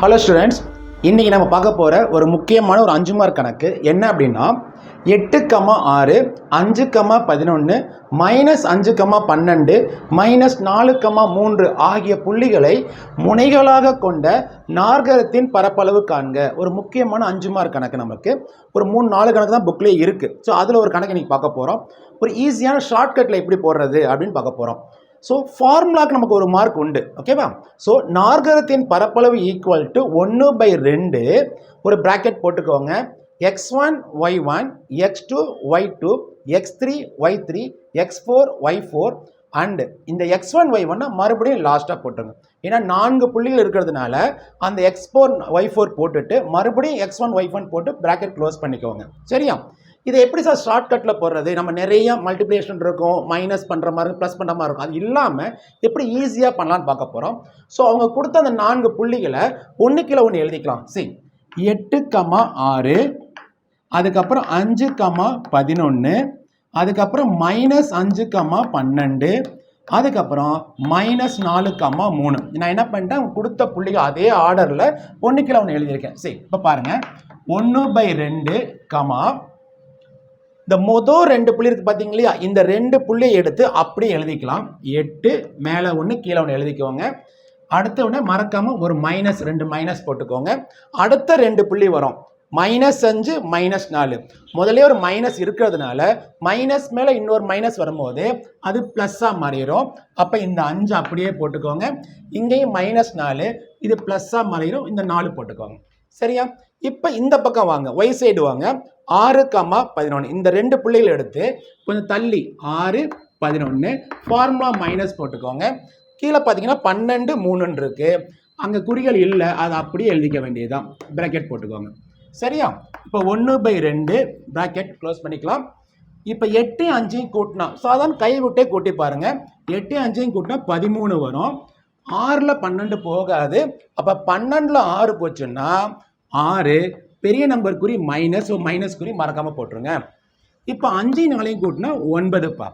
Hello students இன்றைக்கி நம்ம பார்க்க போகிற ஒரு முக்கியமான ஒரு அஞ்சு மார்க் கணக்கு. என்ன அப்படின்னா எட்டு கமா ஆறு அஞ்சு கமா பதினொன்று மைனஸ் அஞ்சு கமா பன்னெண்டு மைனஸ் நாலு கமா மூன்று ஆகிய புள்ளிகளை முனைகளாக கொண்ட நாற்கரத்தின் பரப்பளவு காண்க. ஒரு முக்கியமான அஞ்சு மார்க் கணக்கு நமக்கு. ஒரு மூணு நாலு கணக்கு தான் புக்லேயே இருக்குது ஸோ அதில் ஒரு கணக்கு இன்றைக்கி பார்க்க போகிறோம் ஒரு ஈஸியான ஷார்ட்கட்டில் எப்படி போடுறது அப்படின்னு பார்க்க போகிறோம் ஸோ ஃபார்முலாக்கு நமக்கு ஒரு மார்க் உண்டு. ஓகேவா ஸோ நாற்கரத்தின் பரப்பளவு ஈக்குவல் டு ஒன்று பை ரெண்டு. ஒரு ப்ராக்கெட் போட்டுக்கோங்க. X one y one x two y two x three y three x four y four and இந்த எக்ஸ் ஒன் ஒய் ஒன்னா மறுபடியும் லாஸ்ட்டாக போட்டுருங்க. ஏன்னா நான்கு புள்ளிகள் இருக்கிறதுனால அந்த எக்ஸ் ஃபோர் ஒய் ஃபோர் போட்டுட்டு மறுபடியும் எக்ஸ் ஒன் ஒய் ஒன் போட்டு ப்ராக்கெட் க்ளோஸ் பண்ணிக்கோங்க. சரியா? இதை எப்படி சார் ஷார்ட்கட்டில் போடுறது? நம்ம நிறைய மல்டிப்ளிகேஷன் இருக்கும் மைனஸ் பண்ணுற மாதிரி ப்ளஸ் பண்ணுற மாதிரி இருக்கும். அது இல்லாமல் எப்படி ஈஸியாக பண்ணலான்னு பார்க்க போகிறோம் ஸோ அவங்க கொடுத்த அந்த நான்கு புள்ளிகளை ஒன்று கிலோ ஒன்று எழுதிக்கலாம். சரி எட்டு கமா ஆறு அதுக்கப்புறம் அஞ்சு கமா பதினொன்று அதுக்கப்புறம் மைனஸ் அஞ்சு கமா பன்னெண்டு அதுக்கப்புறம் மைனஸ் நாலு கம்மா மூணு. நான் என்ன பண்ணிட்டேன்? அவங்க கொடுத்த புள்ளிகள் அதே ஆர்டரில் ஒன்று கிலோ ஒன்று எழுதியிருக்கேன். சரி இப்போ பாருங்கள் ஒன்று பை ரெண்டு கமா இந்த மொதல் ரெண்டு புள்ளி இருக்குது பார்த்தீங்க இல்லையா இந்த ரெண்டு புள்ளியை எடுத்து அப்படியே எழுதிக்கலாம். எட்டு மேலே ஒன்று கீழே ஒன்று எழுதிக்கோங்க. அடுத்த உடனே மறக்காமல் ஒரு மைனஸ் ரெண்டு மைனஸ் போட்டுக்கோங்க. அடுத்த ரெண்டு புள்ளி வரும். மைனஸ் அஞ்சு மைனஸ் நாலு. முதல்ல ஒரு மைனஸ் இருக்கிறதுனால மைனஸ் மேலே இன்னொரு மைனஸ் வரும்போது அது ப்ளஸ்ஸாக மாறிடும் அப்போ இந்த அஞ்சு அப்படியே போட்டுக்கோங்க. இங்கேயும் மைனஸ் நாலு இது ப்ளஸ்ஸாக மாறிடும் இந்த நாலு போட்டுக்கோங்க. சரியா? இப்போ இந்த பக்கம் வாங்க. ஒய் சைடு வாங்க. ஆறு கம்மா பதினொன்று இந்த ரெண்டு புள்ளிகள் எடுத்து கொஞ்சம் தள்ளி. ஆறு பதினொன்று ஃபார்முலா மைனஸ் போட்டுக்கோங்க. கீழே பார்த்தீங்கன்னா பன்னெண்டு மூணுன்னு இருக்கு. அங்கே குறிகள் இல்லை. அதை அப்படியே எழுதிக்க வேண்டியதுதான். ப்ராக்கெட் போட்டுக்கோங்க. சரியா? இப்போ ஒன்று பை ரெண்டு. ப்ராக்கெட் க்ளோஸ் பண்ணிக்கலாம். இப்போ எட்டையும் அஞ்சையும் கூட்டினா சாதாரண கை விட்டே கூட்டி பாருங்கள் எட்டு அஞ்சையும் கூட்டினா பதிமூணு வரும். ஆறில் பன்னெண்டு போகாது. அப்போ பன்னெண்டில் ஆறு போச்சுன்னா ஆறு பெரிய நம்பர் குறி மைனஸ் மைனஸ் குறி மறக்காமல் போட்டுருங்க. இப்போ அஞ்சு நாளையும் கூட்டினா ஒன்பதுப்பா.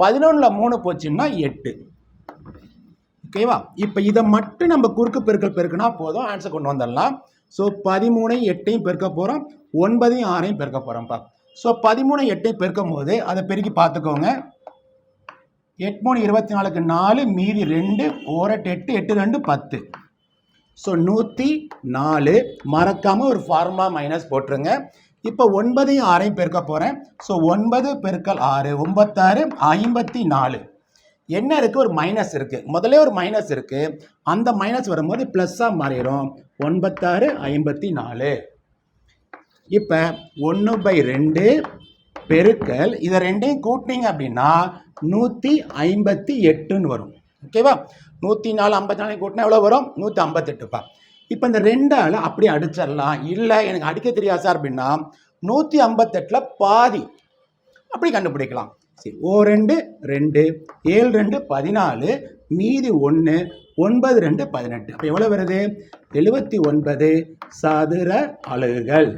பதினொன்றில் மூணு போச்சுன்னா எட்டு. ஓகேவா இப்போ இதை மட்டும் நம்ம குறுக்கு பெருக்கல் பெருக்குனா போதும். ஆன்சர் கொண்டு வந்துடலாம். ஸோ பதிமூணையும் எட்டையும் பெருக்க போகிறோம் ஒன்பதையும் ஆறையும் பெருக்க போகிறோம்ப்பா ஸோ பதிமூணு எட்டையும் பெருக்கும் போது அதை பெருக்கி பார்த்துக்கோங்க. எட்டு மூணு இருபத்தி நாலுக்கு நாலு மீதி ரெண்டு ஓரட்டு எட்டு எட்டு ரெண்டு பத்து. ஸோ நூற்றி நாலு. மறக்காமல் ஒரு ஃபார்முலா மைனஸ் போட்டுருங்க. இப்போ ஒன்பதையும் ஆறையும் பெருக்க போகிறேன் ஸோ ஒன்பது பெருக்கல் ஆறு ஒன்பத்தாறு ஐம்பத்தி நாலு. என்ன இருக்குது ஒரு மைனஸ் இருக்குது முதல்ல ஒரு மைனஸ் இருக்குது அந்த மைனஸ் வரும்போது ப்ளஸ்ஸாக மாறிடும். ஒன்பத்தாறு ஐம்பத்தி நாலு. இப்போ ஒன்று பை ரெண்டு பெருக்கல் இதை ரெண்டையும் கூட்டினீங்க அப்படின்னா நூற்றி ஐம்பத்தி எட்டுன்னு வரும். ஓகேவா நூற்றி நாலு ஐம்பத்தி நாலு கூட்டினா எவ்வளோ வரும்? நூற்றி ஐம்பத்தெட்டுப்பா. இப்போ இந்த ரெண்டால் அப்படியே அடிச்சிடலாம். இல்லை எனக்கு அடிக்க தெரியாது சார் அப்படின்னா நூற்றி ஐம்பத்தெட்டில் பாதி. அப்படி கண்டுபிடிக்கலாம். சரி ஓ ரெண்டு ரெண்டு ஏழு ரெண்டு பதினாலு மீதி ஒன்று ஒன்பது ரெண்டு பதினெட்டு. அப்போ எவ்வளோ வருது? எழுபத்தி ஒன்பது சதுர அலகுகள்.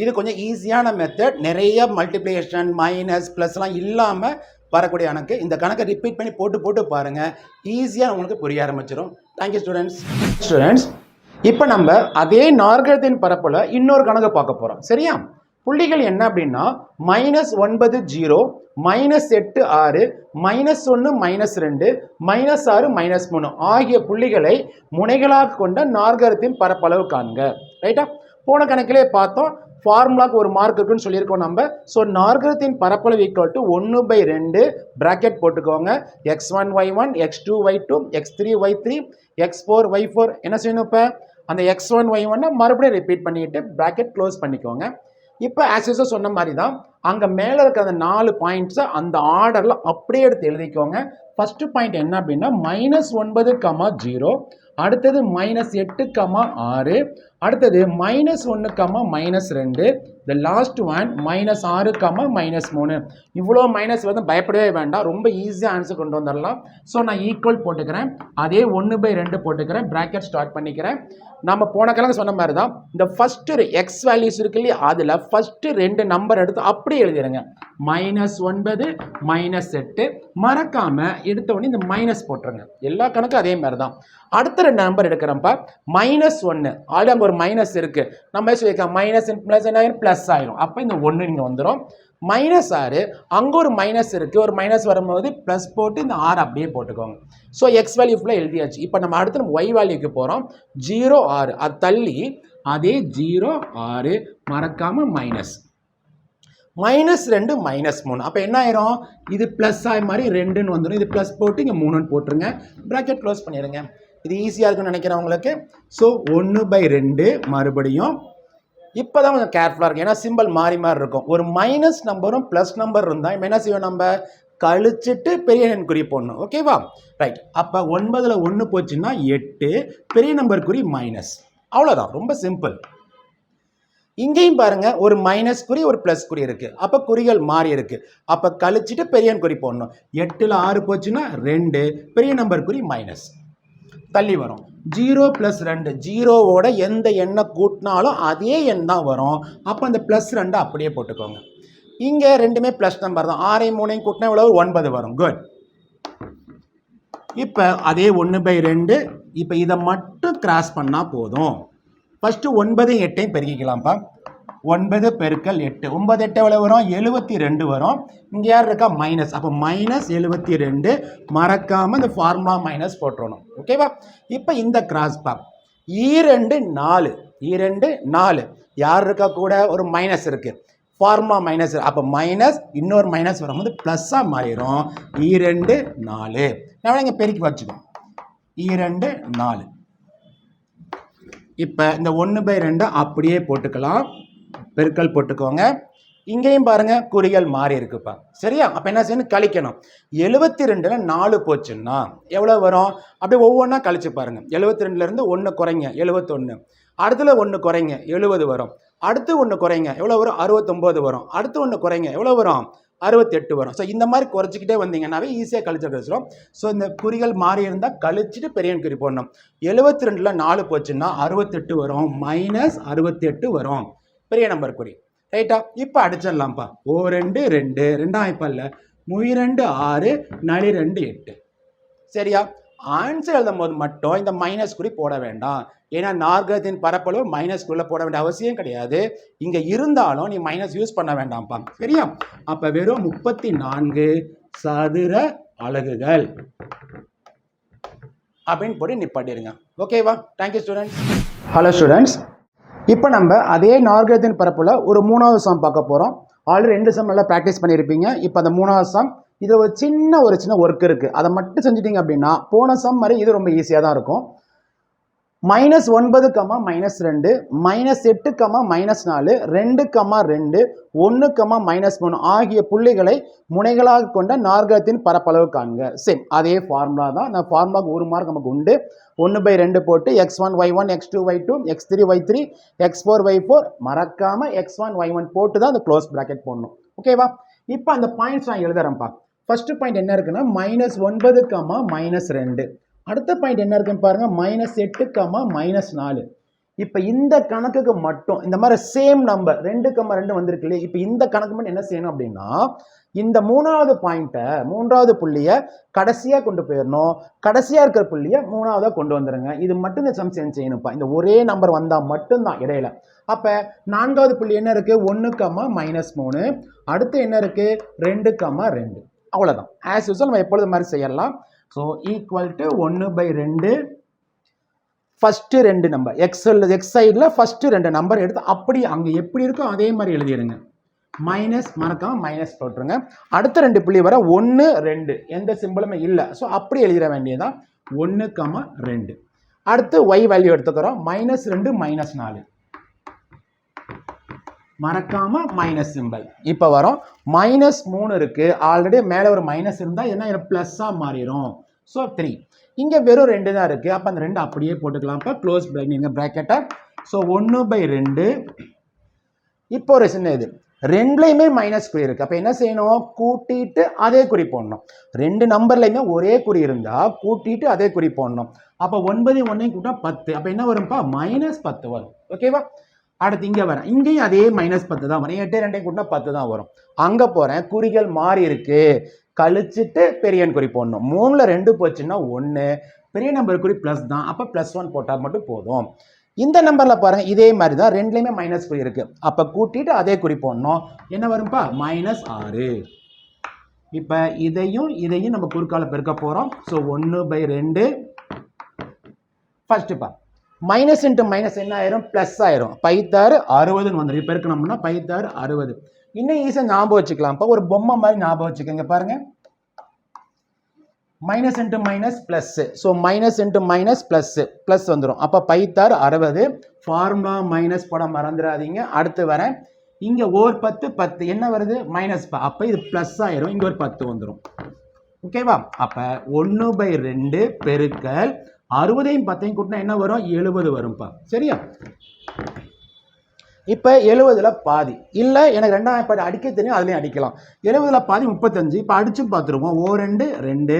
இது கொஞ்சம் ஈஸியான மெத்தட் நிறைய மல்டிப்ளிகேஷன் மைனஸ் ப்ளஸ்லாம் இல்லாமல் வரக்கூடிய கணக்கு. இந்த கணக்கை ரிப்பீட் பண்ணி போட்டு போட்டு பாருங்கள் ஈஸியாக உங்களுக்கு புரிய ஆரம்பிச்சிடும் தேங்க்யூ ஸ்டூடெண்ட்ஸ் ஸ்டூடெண்ட்ஸ் இப்போ நம்ம அதே நாற்கரத்தின் பரப்பில் இன்னொரு கணக்கு பார்க்க போகிறோம் சரியா? புள்ளிகள் என்ன அப்படின்னா மைனஸ் ஒன்பது ஜீரோ மைனஸ் எட்டு ஆறு மைனஸ் ஒன்று மைனஸ் ரெண்டு மைனஸ் ஆறு மைனஸ் மூணு ஆகிய புள்ளிகளை முனைகளாக கொண்ட நாற்கரத்தின் பரப்பளவு காண்க. ரைட்டா போன கணக்கிலே பார்த்தோம் ஃபார்முலாக்கு ஒரு மார்க் இருக்குன்னு சொல்லியிருக்கோம் நம்ம. ஸோ நார்கரத்தின் பரப்பளவு ஈக்குவல் டு ஒன்று பை ரெண்டு. ப்ராக்கெட் போட்டுக்கோங்க. X one y one x two y two x three y three x four y four என்ன செய்யணும் இப்போ? அந்த எக்ஸ் ஒன் ஒய் ஒன்னை மறுபடியும் ரிப்பீட் பண்ணிவிட்டு ப்ராக்கெட் க்ளோஸ் பண்ணிக்கோங்க. இப்போ ஆசிஸாக சொன்ன மாதிரி தான் அங்கே மேலே இருக்கிற அந்த நாலு பாயிண்ட்ஸை அந்த ஆர்டரில் அப்படியே எடுத்து எழுதிக்கோங்க. ஃபஸ்ட்டு பாயிண்ட் என்ன அப்படின்னா மைனஸ் ஒன்பது கமா ஜீரோ அடுத்தது மைனஸ் எட்டு கமா ஆறு. அடுத்தது மைனஸ் ஒன்று கம்மா மைனஸ் ரெண்டு. த லாஸ்ட் ஒன் மைனஸ் ஆறு கம்மா மைனஸ் மூணு. இவ்வளோ மைனஸ் வந்து பயப்படவே வேண்டாம். ரொம்ப ஈஸியாக ஆன்சர் கொண்டு வந்துடலாம். ஸோ நான் ஈக்குவல் போட்டுக்கிறேன். அதே ஒன்று பை ரெண்டு போட்டுக்கிறேன். ப்ராக்கெட் ஸ்டார்ட் பண்ணிக்கிறேன். நம்ம போன கிழங்கு சொன்ன மாதிரி தான் இந்த ஃபஸ்ட்டு எக்ஸ் வேல்யூஸ் இருக்கு இல்லையா? அதில் ஃபஸ்ட்டு ரெண்டு நம்பர் எடுத்து அப்படியே எழுதிடுங்க மைனஸ் ஒன்பது மைனஸ் எட்டு. மறக்காமல் எடுத்த உடனே இந்த மைனஸ் போட்டுருங்க. எல்லா கணக்கும் அதே மாதிரி தான் அடுத்த ரெண்டு நம்பர் எடுக்கிறப்ப மைனஸ் ஒன்று ஆல்ரெடி அங்கே ஒரு மைனஸ் இருக்குது நம்ம சொல்லியிருக்கோம்? மைனஸ் ப்ளஸ் என்ன ஆயிரும்? ப்ளஸ் ஆயிரும். அப்போ இந்த ஒன்று இங்கே வந்துடும் மைனஸ் ஆறு அங்கே ஒரு மைனஸ் இருக்குது ஒரு மைனஸ் வரும்போது ப்ளஸ் போட்டு இந்த ஆறு அப்படியே போட்டுக்கோங்க. ஸோ எக்ஸ் வேல்யூ ஃபுல்லாக எழுதியாச்சு. இப்போ நம்ம அடுத்து நம்ம ஒய் வேல்யூக்கு போகிறோம் ஜீரோ ஆறு. அது தள்ளி அதே ஜீரோ ஆறு மறக்காமல் மைனஸ் மைனஸ் ரெண்டு மைனஸ் மூணு. அப்போ என்ன ஆயிரும்? இது ப்ளஸ் ஆகி மாதிரி ரெண்டுன்னு வந்துடும் இது ப்ளஸ் போட்டு இங்கே மூணுன்னு போட்டுருங்க. ப்ராக்கெட் க்ளோஸ் பண்ணிடுங்க இது ஈஸியாக இருக்குன்னு நினைக்கிறேன் உங்களுக்கு ஸோ ஒன்று பை ரெண்டு மறுபடியும். இப்போ தான் கொஞ்சம் கேர்ஃபுல்லாக இருக்கும் ஏன்னா சிம்பிள் மாறி மாறி இருக்கும். ஒரு மைனஸ் நம்பரும் ப்ளஸ் நம்பர் இருந்தால் இப்போ என்ன செய்வோம் நம்ம? கழிச்சிட்டு பெரிய எண் குறி போடணும் ஓகேவா ரைட் அப்போ ஒன்பதில் ஒன்று போச்சுன்னா எட்டு. பெரிய நம்பர் குறி மைனஸ் அவ்வளோதான் ரொம்ப சிம்பிள் இங்கேயும் பாருங்க ஒரு மைனஸ் குறி ஒரு ப்ளஸ் குறி இருக்கு. அப்போ குறிகள் மாறி இருக்கு. அப்போ கழிச்சிட்டு பெரிய குறி போடணும். எட்டில் ஆறு போச்சுன்னா ரெண்டு. பெரிய நம்பர் குறி மைனஸ் தள்ளி வரும். ஜீரோ ப்ளஸ் ரெண்டு. ஜீரோவோட எந்த எண்ணை கூட்டினாலும் அதே எண் தான் வரும். அப்போ அந்த ப்ளஸ் ரெண்டு அப்படியே போட்டுக்கோங்க. இங்கே ரெண்டுமே ப்ளஸ் நம்பர் தான். ஆறையும் மூணையும் கூட்டினா எவ்வளோ ஒன்பது வரும். குட் இப்போ அதே ஒன்று பை ரெண்டு. இப்போ இதை மட்டும் கிராஸ் பண்ணால் போதும். ஃபஸ்ட்டு ஒன்பது எட்டையும் பெருக்கிக்கலாம்ப்பா. ஒன்பது பெருக்கல் எட்டு. ஒன்பது எட்டு எவ்வளோ வரும்? எழுபத்தி ரெண்டு வரும். இங்கே யார் இருக்கா? மைனஸ் அப்போ மைனஸ் எழுபத்தி ரெண்டு. மறக்காமல் இந்த ஃபார்முலா மைனஸ் போட்டுறணும். ஓகேவா இப்போ இந்த கிராஸ் பா ஈரெண்டு நாலு. ஈரெண்டு நாலு. யார் இருக்கா கூட? ஒரு மைனஸ் இருக்குது ஃபார்முலா மைனஸ் அப்போ மைனஸ் இன்னொரு மைனஸ் வரும்போது ப்ளஸ்ஸாக மாறிடும் ஈரெண்டு நாலு. நான் இங்கே பெருக்கி வச்சுக்கோம் ஈரெண்டு நாலு. இப்போ இந்த ஒன்று பை ரெண்டு அப்படியே போட்டுக்கலாம். பெருக்கல் போட்டுக்கோங்க. இங்கேயும் பாருங்க குறிகள் மாறி இருக்குப்பா. சரியா? அப்போ என்ன செய்யணும்? கழிக்கணும். எழுபத்தி ரெண்டில் நாலு போச்சுன்னா எவ்வளோ வரும்? அப்படியே ஒவ்வொன்றா கழிச்சு பாருங்க. எழுபத்தி ரெண்டுலேருந்து ஒன்று குறைங்க எழுபத்தொன்று அடுத்துல ஒன்று குறைங்க எழுபது வரும். அடுத்து ஒன்று குறைங்க எவ்வளோ வரும்? அறுபத்தொம்போது வரும். அடுத்து ஒன்று குறைங்க எவ்வளோ வரும்? அறுபத்தெட்டு வரும். ஸோ இந்த மாதிரி குறைச்சிக்கிட்டே வந்தீங்கன்னாவே ஈஸியாக கழிச்சு கழிச்சிடும் ஸோ இந்த குறிகள் மாறி இருந்தால் கழிச்சிட்டு பெரிய குறி போடணும். எழுபத்தி ரெண்டில் நாலு போச்சுன்னா அறுபத்தெட்டு வரும். மைனஸ் அறுபத்தெட்டு வரும். பெரிய நம்பர் குறி ரைட்டா இப்போ அடிச்சிடலாம்ப்பா. ஓ ரெண்டு ரெண்டு. ரெண்டாம் இப்போ இல்லை முய் ரெண்டு ஆறு நளி ரெண்டு எட்டு. சரியா? ஆன்சர் எழுதும் போது மட்டும் இந்த மைனஸ் குறி போட வேண்டாம். ஏன்னா நார்கத்தின் பரப்பளவு மைனஸ் குள்ள போட வேண்டிய அவசியம் கிடையாது. இங்கே இருந்தாலும் நீ மைனஸ் யூஸ் பண்ண வேண்டாம்ப்பா. சரியா? அப்போ வெறும் முப்பத்தி நான்கு சதுர அலகுகள். அப்படின்னு போட்டு நிப்பாட்டிடுங்க. ஓகேவா தேங்க்யூ ஸ்டூடெண்ட்ஸ் ஹலோ ஸ்டூடெண்ட்ஸ் இப்போ நம்ம அதே நார்கத்தின் பரப்பில் ஒரு மூணாவது சாம் பார்க்க போகிறோம் ஆல்ரெடி ரெண்டு சம் நல்லா ப்ராக்டிஸ் பண்ணியிருப்பீங்க இப்போ அந்த மூணாவது சாம் இதில் ஒரு சின்ன ஒரு சின்ன ஒர்க் இருக்குது அதை மட்டும் செஞ்சிட்டிங்க அப்படின்னா போன சம் மாதிரி இது ரொம்ப ஈஸியாக தான் இருக்கும். மைனஸ் ஒன்பது கமா மைனஸ் ரெண்டு மைனஸ் எட்டு கமா மைனஸ் நாலு ரெண்டு கமா ரெண்டு ஒன்று கமா மைனஸ் மூணு ஆகிய புள்ளிகளை முனைகளாக கொண்ட நார்கத்தின் பரப்பளவு காண்க. சேம் அதே ஃபார்முலா தான். அந்த ஃபார்முலாவுக்கு ஒரு மார்க் நமக்கு உண்டு. ஒன்று பை ரெண்டு போட்டு x one y one x two y two x three y three x four y four மறக்காமல் எக்ஸ் ஒன் ஒய் ஒன் போட்டு தான் அந்த க்ளோஸ் ப்ராக்கெட் போடணும். ஓகேவா இப்போ அந்த பாயிண்ட்ஸ் நான் எழுதுறேன்ப்பா ஃபர்ஸ்ட் பாயிண்ட் என்ன இருக்குன்னா மைனஸ் ஒன்பது கமா மைனஸ் ரெண்டு. அடுத்த பாயிண்ட் என்ன இருக்குன்னு பாருங்க மைனஸ் எட்டு கம்மா மைனஸ் நாலு. இப்போ இந்த கணக்குக்கு மட்டும் இந்த மாதிரி சேம் நம்பர் ரெண்டு கம்மா ரெண்டு வந்திருக்கு இல்லையா? இப்போ இந்த கணக்கு மட்டும் என்ன செய்யணும் அப்படின்னா இந்த மூணாவது பாயிண்ட்டை மூன்றாவது புள்ளியை கடைசியாக கொண்டு போயிடணும் கடைசியாக இருக்கிற புள்ளியை மூணாவதாக கொண்டு வந்துடுங்க இது மட்டும் இந்த சம் சேஞ்ச் செய்யணும்ப்பா. இந்த ஒரே நம்பர் வந்தால் மட்டும்தான் இடையில. அப்போ நான்காவது புள்ளி என்ன இருக்குது ஒன்று கம்மா மைனஸ் மூணு. அடுத்து என்ன இருக்குது ரெண்டு கம்மா ரெண்டு. அவ்வளோதான் ஆஸ் யூஸ்வல் நம்ம எப்பொழுது மாதிரி செய்யலாம். ஸோ ஈக்குவல் டு ஒன்று பை ரெண்டு. ஃபஸ்ட்டு ரெண்டு நம்பர் எக்ஸல் எக்ஸ் சைடில் ஃபஸ்ட்டு ரெண்டு நம்பர் எடுத்து அப்படி அங்கே எப்படி இருக்கோ அதே மாதிரி எழுதிடுங்க. மைனஸ் மறக்காம மைனஸ் போட்டுருங்க. அடுத்த ரெண்டு புள்ளி வர ஒன்று ரெண்டு. எந்த சிம்பிளுமே இல்லை. ஸோ அப்படி எழுதிட வேண்டியதான் ஒன்று கமா ரெண்டு. அடுத்து ஒய் வேல்யூ எடுத்துக்கிறோம். மைனஸ் ரெண்டு மைனஸ் நாலு. மறக்காம மைனஸ் சிம்பிள் இப்போ வரும். மைனஸ் மூணு இருக்கு. ஆல்ரெடி மேலே ஒரு மைனஸ் இருந்தால் என்ன ப்ளஸ்ஸாக மாறிடும் ஸோ த்ரீ இங்கே வெறும் ரெண்டு தான் இருக்குது அப்போ அந்த ரெண்டு அப்படியே போட்டுக்கலாம். இப்போ க்ளோஸ் நீங்கள் ப்ராக்கெட்டை ஸோ ஒன்று பை ரெண்டு. இப்போ ஒரு சின்ன இது. ரெண்டுலையுமே மைனஸ் குறி இருக்குது அப்போ என்ன செய்யணும்? கூட்டிட்டு அதே குறி போடணும். ரெண்டு நம்பர்லையுமே ஒரே குறி இருந்தால் கூட்டிட்டு அதே குறி போடணும். அப்போ ஒன்பது ஒன்றையும் கூட்டினா பத்து. அப்போ என்ன வரும்ப்பா? மைனஸ் பத்து வரும். ஓகேவா அடுத்து இங்கே வரேன். இங்கேயும் அதே மைனஸ் பத்து தான் வரும். எட்டு ரெண்டையும் கூட்டினா பத்து தான் வரும். அங்கே போகிறேன் குறிகள் மாறி இருக்கு. கழிச்சிட்டு பெரியன் குறி போடணும் மூணில் ரெண்டு போச்சுன்னா ஒன்று பெரிய நம்பர் குறி ப்ளஸ் தான். அப்போ ப்ளஸ் ஒன் போட்டால் மட்டும் போதும். இந்த நம்பரில் பாருங்க இதே மாதிரி தான் ரெண்டுலேயுமே மைனஸ் குறி இருக்கு. அப்போ கூட்டிட்டு அதே குறி போடணும். என்ன வரும்பா? மைனஸ் ஆறு. இப்போ இதையும் இதையும் நம்ம குறுக்கால பெருக்க போகிறோம் ஸோ ஒன்று பை ரெண்டு. ஃபஸ்ட்டுப்பா மைனஸ் இன்ட்டு மைனஸ் என்ன ஆயிரும்? ப்ளஸ் ஆயிரும். பைத்தாறு அறுபதுன்னு வந்துடும் பெருக்கணும்னா பைத்தாறு அறுபது. இன்னும் ஈஸியாக ஞாபகம் வச்சுக்கலாம்ப்பா ஒரு பொம்மை மாதிரி ஞாபகம் வச்சுக்கோங்க பாருங்க. Minus into minus plus so minus into minus plus plus வந்துடும் அப்போ பைத்தாறு அறுபது. ஃபார்முலா மைனஸ் போட மறந்துடாதீங்க. அடுத்து வரேன் இங்கே ஓர் பத்து பத்து. என்ன வருது? மைனஸ் அப்போ இது ப்ளஸ் ஆயிரும். இங்கே ஒரு பத்து வந்துடும் ஓகேவா அப்போ ஒன்று பை ரெண்டு பெருக்கல் அறுபதையும் பத்தையும் கூட்டினா என்ன வரும்? எழுபது வரும்ப்பா. சரியா? இப்போ எழுபதில் பாதி. இல்லை எனக்கு ரெண்டாயிரம் பாதி அடிக்க தெரியும் அதுலேயும் அடிக்கலாம். எழுபதில் பாதி முப்பத்தஞ்சு. இப்போ அடித்து பார்த்துருவோம். ஓ ரெண்டு ரெண்டு.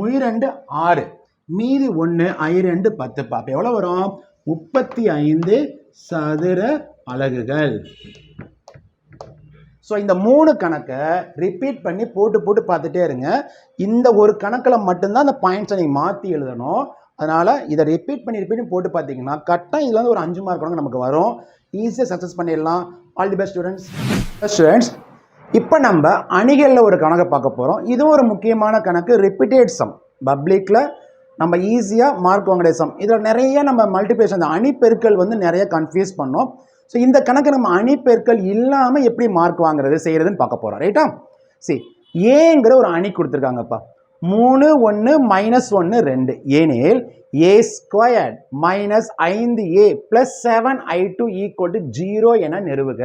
முய் ரெண்டு ஆறு. மீதி ஒன்று ஐ ரெண்டு பத்து அப்போ எவ்வளோ வரும்? முப்பத்தி ஐந்து சதுர அலகுகள். ஸோ இந்த மூணு கணக்கை ரிப்பீட் பண்ணி போட்டு போட்டு பார்த்துட்டே இருங்க. இந்த ஒரு கணக்கில் மட்டும்தான் அந்த பாயிண்ட்ஸை நீங்கள் மாற்றி எழுதணும். அதனால் இதை ரிப்பீட் பண்ணி ரிப்பீட் போட்டு பார்த்தீங்கன்னா கரெக்டாக இதில் வந்து ஒரு அஞ்சு மார்க் கணக்கு நமக்கு வரும். ஈஸியாக சக்ஸஸ் பண்ணிடலாம். All the best students students இப்போ நம்ம அணிகளில் ஒரு கணக்கை பார்க்க போகிறோம் இதுவும் ஒரு முக்கியமான கணக்கு ரிப்பீட்டேட் சம் பப்ளிக்கில் நம்ம ஈஸியாக மார்க் வாங்கிய சம் இதில் நிறைய நம்ம மல்டிப்ளேஷன் அந்த அணி வந்து நிறைய கன்ஃபியூஸ் பண்ணோம். ஸோ இந்த கணக்கு நம்ம அணிப்பெருக்கள் இல்லாமல் எப்படி மார்க் வாங்குறது செய்கிறதுன்னு பார்க்க போகிறோம் ரைட்டா சரி ஏங்கிற ஒரு அணி கொடுத்துருக்காங்கப்பா. மூணு ஒன்று மைனஸ் ஒன்று ரெண்டு. ஏனேல் ஏ ஸ்கொயர்ட் மைனஸ் ஐந்து a plus seven i two equal to zero என நிறுவுக.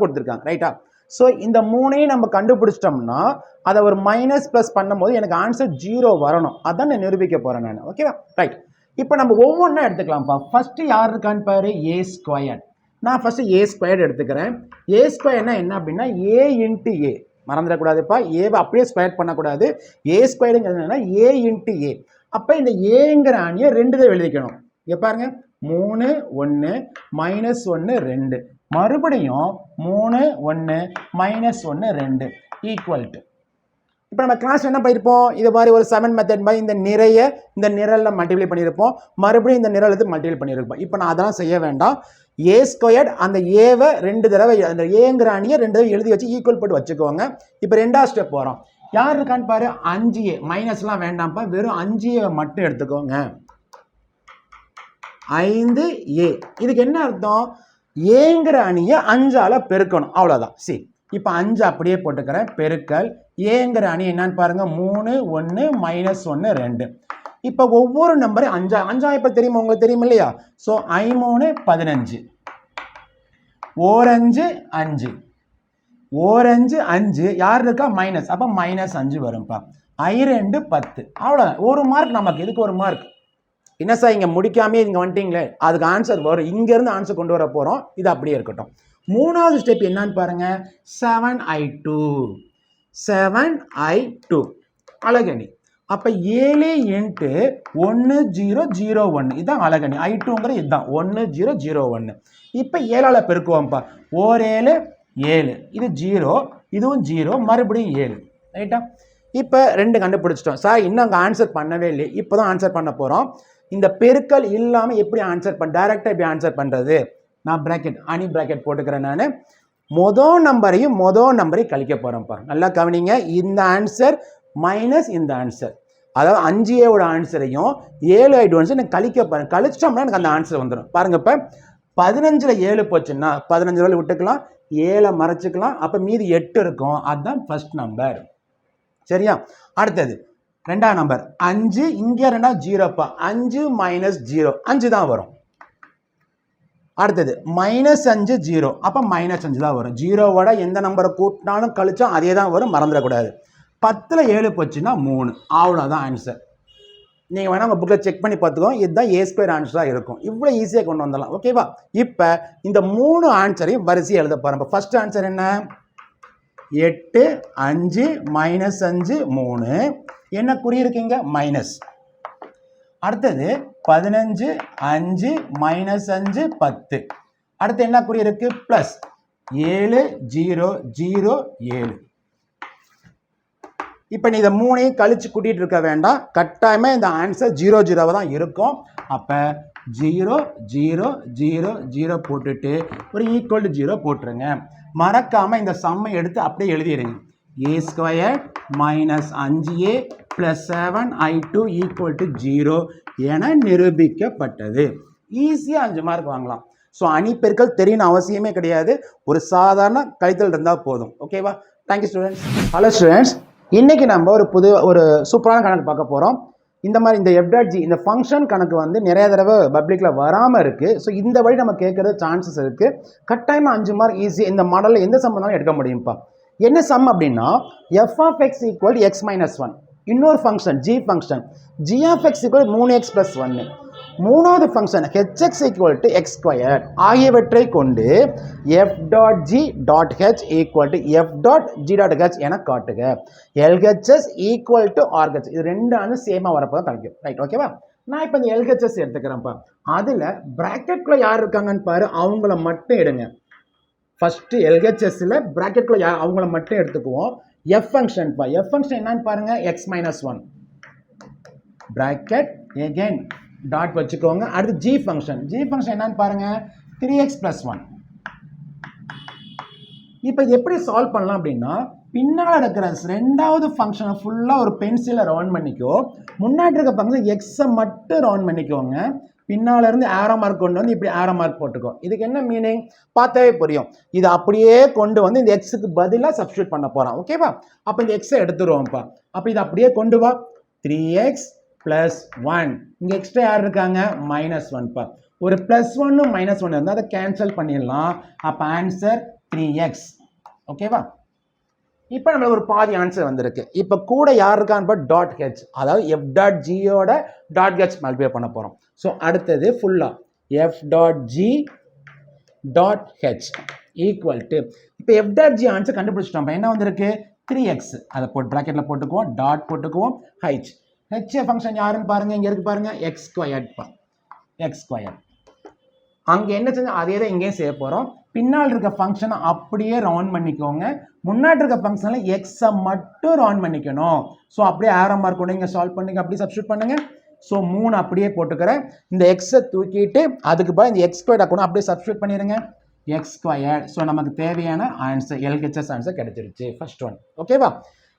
கொடுத்துருக்காங்க ரைட்டா ஸோ இந்த மூணையும் நம்ம கண்டுபிடிச்சிட்டோம்னா அதை ஒரு மைனஸ் ப்ளஸ் பண்ணும்போது எனக்கு ஆன்சர் ஜீரோ வரணும். அதான் நான் நிரூபிக்க போகிறேன் நான் ஓகேவா ரைட் இப்போ நம்ம ஒவ்வொன்றா எடுத்துக்கலாம்ப்பா. ஃபஸ்ட்டு யார் இருக்கான்னு பாரு? ஏ ஸ்கொயர்ட் நான் ஃபஸ்ட்டு ஏ ஸ்கொயர்ட் எடுத்துக்கிறேன். ஏ ஸ்கொயர்னா என்ன அப்படின்னா ஏ இன்ட்டு ஏ மறந்துடக்கூடாதுப்பா. ஏவை அப்படியே ஸ்கொயர் பண்ணக்கூடாது. ஏ ஸ்கொயருங்கிறது என்னென்னா ஏ இன்ட்டு ஏ அப்போ இந்த ஏங்கிற அணியை ரெண்டு தான் எழுதிக்கணும். இங்கே மூணு ஒன்று மைனஸ் ஒன்று ரெண்டு. மறுபடியும் மூணு ஒன்று மைனஸ் ஒன்று ரெண்டு. ஈக்குவல் டு இப்போ நம்ம கிளாஸ் என்ன பண்ணியிருப்போம் இது மாதிரி ஒரு செவன் மெத்தட் மாதிரி இந்த நிறைய இந்த நிரலில் மல்டிப்ளை பண்ணியிருப்போம் மறுபடியும் இந்த நிரல் இது மல்டிப்ளை பண்ணியிருப்போம் இப்போ நான் அதெல்லாம் செய்ய வேண்டாம். ஏ ஸ்கொயர்ட் அந்த ஏவை ரெண்டு தடவை அந்த ஏங்கிற அணியை ரெண்டு தடவை எழுதி வச்சு ஈக்குவல் போட்டு வச்சுக்கோங்க. இப்போ ரெண்டாவது ஸ்டெப் போகிறோம் யார் இருக்கான்னு பாரு? அஞ்சு ஏ மைனஸ்லாம் வேண்டாம்ப்பா. வெறும் அஞ்சு ஏ மட்டும் எடுத்துக்கோங்க. ஐந்து ஏ இதுக்கு என்ன அர்த்தம்? ஏங்கிற அணியை அஞ்சால் பெருக்கணும். அவ்வளோதான் சரி. இப்போ அஞ்சு அப்படியே போட்டுக்கிறேன். பெருக்கல். ஏங்கிற அணி என்னன்னு பாருங்க. மூணு ஒன்று மைனஸ் ஒன்று ரெண்டு. இப்போ ஒவ்வொரு நம்பரும் அஞ்சா அஞ்சா இப்போ தெரியுமா? உங்களுக்கு தெரியும் இல்லையா? ஸோ ஐமூணு பதினஞ்சு. ஓரஞ்சு அஞ்சு. ஓரஞ்சு அஞ்சு. யார் இருக்கா? மைனஸ் அப்போ மைனஸ் அஞ்சு வரும்ப்பா ஐ ரெண்டு பத்து. அவ்வளோதான் ஒரு மார்க் நமக்கு. இதுக்கு ஒரு மார்க் என்ன சார் இங்கே முடிக்காமே இங்கே வந்துட்டீங்களே? அதுக்கு ஆன்சர் வரும். இங்கேருந்து ஆன்சர் கொண்டு வர போகிறோம் இது அப்படியே இருக்கட்டும். மூணாவது ஸ்டெப் என்னன்னு பாருங்க. Seven i two seven i two அழகணி. அப்போ ஏழு எட்டு ஒன்று ஜீரோ ஜீரோ ஒன்று இதுதான் அழகணி. ஐ டூங்கிறது இதுதான். ஒன்று ஜீரோ ஜீரோ ஒன்று இப்போ ஏழால் பெருக்குவோம்ப்பா. ஓர் ஏழு ஏழு. இது ஜீரோ இதுவும் ஜீரோ மறுபடியும் ஏழு. ரைட்டா இப்போ ரெண்டு கண்டுபிடிச்சிட்டோம். சார் இன்னும் அங்கே ஆன்சர் பண்ணவே இல்லை இப்போ தான் ஆன்சர் பண்ண போகிறோம் இந்த பெருக்கல் இல்லாமல் எப்படி ஆன்சர் பண்ண டைரெக்டாக எப்படி ஆன்சர் பண்ணுறது நான் ப்ராக்கெட் அணி ப்ராக்கெட் போட்டுக்கிறேன் நான். மொதல் நம்பரையும் மொதல் நம்பரையும் கழிக்க போகிறேன்ப்பா நல்லா கவனிங்க. இந்த ஆன்சர் மைனஸ் இந்த ஆன்சர் அதாவது அஞ்சு ஏவோட ஆன்சரையும் ஏழு ஐடு ஆன்சர் எனக்கு கழிக்க போகிறேன் கழிச்சிட்டோம்னா எனக்கு அந்த ஆன்சர் வந்துடும் பாருங்க இப்போ பதினஞ்சில் ஏழு போச்சுன்னா பதினஞ்சு ரூபாய் விட்டுக்கலாம். ஏழை மறைச்சிக்கலாம். அப்போ மீதி எட்டு இருக்கும். அதுதான் ஃபர்ஸ்ட் நம்பர் சரியா? அடுத்தது ரெண்டாம் நம்பர் அஞ்சு இங்கே ரெண்டா ஜீரோப்பா அஞ்சு மைனஸ் ஜீரோ அஞ்சு தான் வரும். அடுத்தது மைனஸ் அஞ்சு ஜீரோ அப்போ மைனஸ் அஞ்சு தான் வரும். ஜீரோவோட எந்த நம்பரை கூட்டினாலும் கழிச்சா அதே தான் வரும் மறந்துடக்கூடாது. பத்தில் ஏழு போச்சுன்னா மூணு. அவ்வளோதான் ஆன்சர் நீங்கள் வேணால் உங்கள் புக்கில் செக் பண்ணி பார்த்துக்கோங்க இதுதான் ஏ ஸ்கொயர் ஆன்சராக இருக்கும். இவ்வளோ ஈஸியாக கொண்டு வந்துடலாம். ஓகேவா இப்போ இந்த மூணு ஆன்சரையும் வரிசையாக எழுத போகிறோம் இப்போ ஃபஸ்ட் ஆன்சர் என்ன? எட்டு அஞ்சு மைனஸ் அஞ்சு மூணு. என்ன குறியிருக்கீங்க மைனஸ் அடுத்தது பதினஞ்சு அஞ்சு மைனஸ் அஞ்சு பத்து. அடுத்து என்ன குறி இருக்கு? ப்ளஸ் ஏழு ஜீரோ ஜீரோ ஏழு. இப்போ நீ இதை மூணையும் கழிச்சு கூட்டிகிட்டு இருக்க வேண்டாம். கட்டாயமாக இந்த ஆன்சர் ஜீரோ ஜீரோவாக தான் இருக்கும். அப்போ ஜீரோ ஜீரோ ஜீரோ ஜீரோ போட்டுட்டு ஒரு ஈக்குவல் டு ஜீரோ போட்டுருங்க. மறக்காமல் இந்த சம்மை எடுத்து அப்படியே எழுதிடுங்க. ஏ ஸ்கொயர் மைனஸ் அஞ்சு a plus seven i two equal to zero என நிரூபிக்கப்பட்டது. ஈஸியாக அஞ்சு மார்க் வாங்கலாம். ஸோ அணிப்பெருக்கள் தெரியணும் அவசியமே கிடையாது. ஒரு சாதாரண கழித்தல் இருந்தால் போதும். ஓகேவா தேங்க்யூ ஸ்டூடெண்ட்ஸ் ஹலோ ஸ்டூடெண்ட்ஸ் இன்றைக்கி நம்ம ஒரு புது ஒரு சூப்பரான கணக்கு பார்க்க போகிறோம் இந்த மாதிரி இந்த எஃப்டாட்ஜி இந்த ஃபங்க்ஷன் கணக்கு வந்து நிறைய தடவை பப்ளிக்கில் வராமல் இருக்குது ஸோ இந்த வழி நம்ம கேட்குறது சான்சஸ் இருக்குது கட்டாயமாக அஞ்சு மார்க் ஈஸி இந்த மாடலில் எந்த சம் எடுக்க முடியும்ப்பா. என்ன சம் அப்படின்னா F of X equal X minus one இன்னொரு function G function G of X equal மூணு எக்ஸ் ப்ளஸ் ஒன்று மூணாவது function H X equal to X square ஆகியவற்றை கொண்டு F dot G dot H equal to F dot G dot H என காட்டுக. LHS equal to Rh இது ரெண்டு அணு சேமாக வரப்போ தான் கிடைக்கும் ரைட் ஓகேவா நான் இப்போ இந்த எல்ஹெச்எஸ் எடுத்துக்கிறேன்ப்பா. அதில் ப்ராக்கெட்டில் யார் இருக்காங்கன்னு பாரு அவங்கள மட்டும் எடுங்க. ஃபஸ்ட்டு எல்ஹெச்எஸ்ஸில் ப்ராக்கெட்டில் யா அவங்கள மட்டும் எடுத்துக்குவோம். எஃப் ஃபங்க்ஷன்ப்பா எஃப் ஃபங்க்ஷன் என்னன்னு பாருங்கள் x minus one bracket again dot வச்சுக்கோங்க. அடுத்து ஜி ஃபங்க்ஷன் ஜி ஃபங்க்ஷன் என்னன்னு பாருங்கள் த்ரீ எக்ஸ் ப்ளஸ் ஒன் இப்போ எப்படி சால்வ் பண்ணலாம் அப்படின்னா பின்னால் இருக்கிற ரெண்டாவது ஃபங்க்ஷனை ஃபுல்லாக ஒரு பென்சிலை ரவுண்ட் பண்ணிக்கோ. முன்னாடி இருக்க ஃபங்க்ஷன் எக்ஸை மட்டும் ரவுண்ட் பண்ணிக்கோங்க. பின்னால இருந்து ஆரோ மார்க் கொண்டு வந்து இப்படி ஆரோ மார்க் போட்டுக்கோ. இதுக்கு என்ன மீனிங் பார்த்தாவே புரியும். இது அப்படியே கொண்டு வந்து இந்த எக்ஸுக்கு பதிலாக சப்ஸ்டியூட் பண்ண போகிறோம் ஓகேவா அப்போ இந்த எக்ஸை எடுத்துருவோம்ப்பா. அப்போ இது அப்படியே கொண்டு வா. த்ரீ எக்ஸ் ப்ளஸ் ஒன் இங்கே எக்ஸ்ட்ரா யார் இருக்காங்க? மைனஸ் ஒன்ப்பா ஒரு ப்ளஸ் ஒன்னு மைனஸ் ஒன் இருந்தால் அதை கேன்சல் பண்ணிடலாம். அப்போ ஆன்சர் த்ரீ எக்ஸ் ஓகேவா இப்போ நம்மளுக்கு ஒரு பாதி ஆன்சர் வந்திருக்கு. இப்போ கூட யார் இருக்கான்னு டாட் ஹெச் அதாவது எஃப் டாட் ஜியோட டாட் ஹெச் மல்டிப்ளை பண்ண போகிறோம் ஸோ அடுத்தது ஃபுல்லாக f dot g dot h equal to இப்போ எஃப் டாட் ஜி ஆன்சர் கண்டுபிடிச்சிட்டோம். என்ன வந்திருக்கு? த்ரீ எக்ஸ் அதை போட்டு ப்ராக்கெட்டில் போட்டுக்குவோம். டாட் போட்டுக்குவோம். ஹைச் ஹெச் ஃபங்க்ஷன் யாருன்னு பாருங்கள் இங்கே இருக்குது பாருங்கள் எக்ஸ் ஸ்கொயர்ட் எக்ஸ் ஸ்கொயர் அங்கே என்ன செஞ்சோம் அதே தான் இங்கேயும் செய்ய போகிறோம் பின்னால் இருக்க ஃபங்க்ஷனை அப்படியே ரவுண்ட் பண்ணிக்கோங்க. முன்னாடி இருக்க ஃபங்க்ஷனில் எக்ஸை மட்டும் ரவுண்ட் பண்ணிக்கணும். ஸோ அப்படியே ஆரம் மார்க் இங்கே சால்வ் பண்ணுங்க. அப்படியே சப்ஸ்டியூட் பண்ணுங்கள் ஸோ மூணு அப்படியே போட்டுக்கிறேன். இந்த எக்ஸை தூக்கிட்டு அதுக்கு பதில் இந்த எக்ஸ் ஸ்கொயர்ட் கூட அப்படியே சப்ஸ்டியூட் பண்ணிடுங்க எக்ஸ் ஸ்கொயர் ஸோ நமக்கு தேவையான ஆன்சர் எல்ஹெச்எஸ் ஆன்சர் கிடைச்சிருச்சு. ஃபர்ஸ்ட் ஒன் ஓகேவா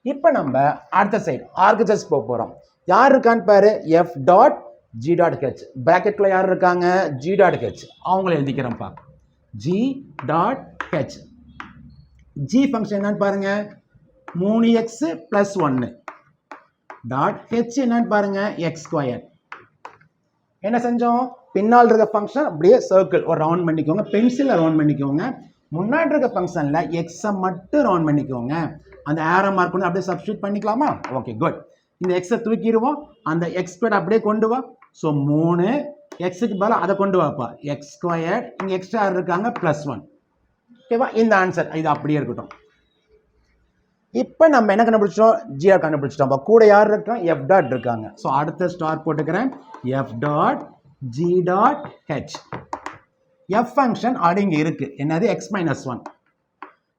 இப்போ நம்ம அடுத்த சைடு ஆர்கெச்எஸ் போக போகிறோம் யார் இருக்கான்னு பாரு? F dot g dot h ப்ராக்கெட்டில் யார் இருக்காங்க? ஜி டாட் ஹெச் அவங்கள எழுதிக்கிறேன்ப்பா. G dot h g function என்னன்னு பாருங்கள் மூணு எக்ஸு ப்ளஸ் ஒன்று டாட் ஹெச் என்னன்னு பாருங்க எக்ஸ் ஸ்கொயர் என்ன செஞ்சோம்? பின்னால் இருக்க ஃபங்க்ஷன் அப்படியே சர்க்கிள் ஒரு ரவுண்ட் பண்ணிக்கோங்க. பென்சிலில் ரவுண்ட் பண்ணிக்கோங்க. முன்னாடி இருக்க ஃபங்க்ஷனில் எக்ஸை மட்டும் ரவுண்ட் பண்ணிக்கோங்க. அந்த ஏரோ மார்க் வந்து அப்படியே சப்ஸ்டியூட் பண்ணிக்கலாமா? ஓகே குட் இந்த எக்ஸை தூக்கிடுவோம். அந்த எக்ஸ் ஸ்கொயர் அப்படியே கொண்டு வா. ஸோ மூணு எக்ஸுக்கு பதிலாக அதை கொண்டு வாப்பா. எக்ஸ் ஸ்கொயர் இங்கே எக்ஸ்ட்ரா இருக்காங்க ப்ளஸ் ஒன் ஓகேவா இந்த ஆன்சர் இது அப்படியே இருக்கட்டும். இப்போ நம்ம என்ன கண்டுபிடிச்சிட்டோம்? ஜியா கண்டுபிடிச்சிட்டோம். அப்போ கூட யார் இருக்கோம் எஃப் டாட் இருக்காங்க. ஸோ அடுத்த ஸ்டார் போட்டுக்கிறேன். F dot g dot h f function அப்படி இங்கே இருக்குது என்னது? X minus one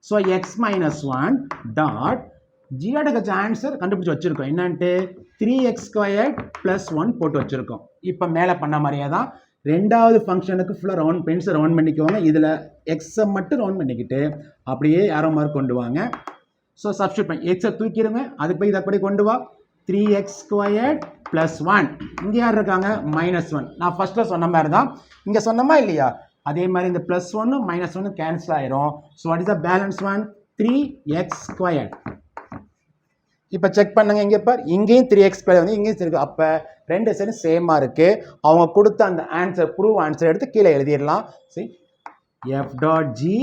so x minus one dot ஜியோட dot h answer கண்டுபிடிச்சி வச்சுருக்கோம். என்னன்ட்டு? Three x square plus one போட்டு வச்சுருக்கோம். இப்போ மேலே பண்ண மாதிரியே தான் ரெண்டாவது ஃபங்க்ஷனுக்கு ஃபுல்லாக ரவுண்ட் பென்ஸை ரவுண்ட் பண்ணிக்குவாங்க இதில் எக்ஸை மட்டும் ரவுண்ட் பண்ணிக்கிட்டு அப்படியே யாரோ மார்க் கொண்டு வாங்க. ஸோ சப்ஸ்டியூட் பண்ணி எக்ஸை தூக்கிடுங்க. அதுக்கு போய் இதை அப்படி கொண்டு வா. Three x squared plus one இங்கே யார் இருக்காங்க? மைனஸ் ஒன் நான் ஃபஸ்ட்டில் சொன்ன மாதிரி தான். இங்கே சொன்னமா இல்லையா? அதே மாதிரி இந்த ப்ளஸ் ஒன்று மைனஸ் ஒன்று கேன்சல் ஆயிரும். So what is the balance one three x square இப்போ செக் பண்ணுங்க இங்கே பார். இங்கேயும் த்ரீ எக்ஸ் ஸ்கொயர் வந்து இங்கேயும் இருக்குது அப்போ ரெண்டு சைடும் சேமாக இருக்குது அவங்க கொடுத்த அந்த ஆன்சர் ப்ரூவ் ஆன்சர் எடுத்து கீழே எழுதிடலாம். சரி f dot g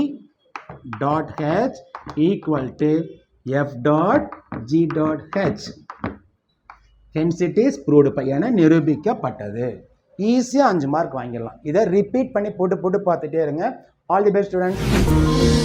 dot h equal to f dot g dot h hence it is proved என நிரூபிக்கப்பட்டது. ஈஸியாக அஞ்சு மார்க் வாங்கிடலாம். இதை ரிப்பீட் பண்ணி போட்டு போட்டு பார்த்துட்டே இருங்க. All the best students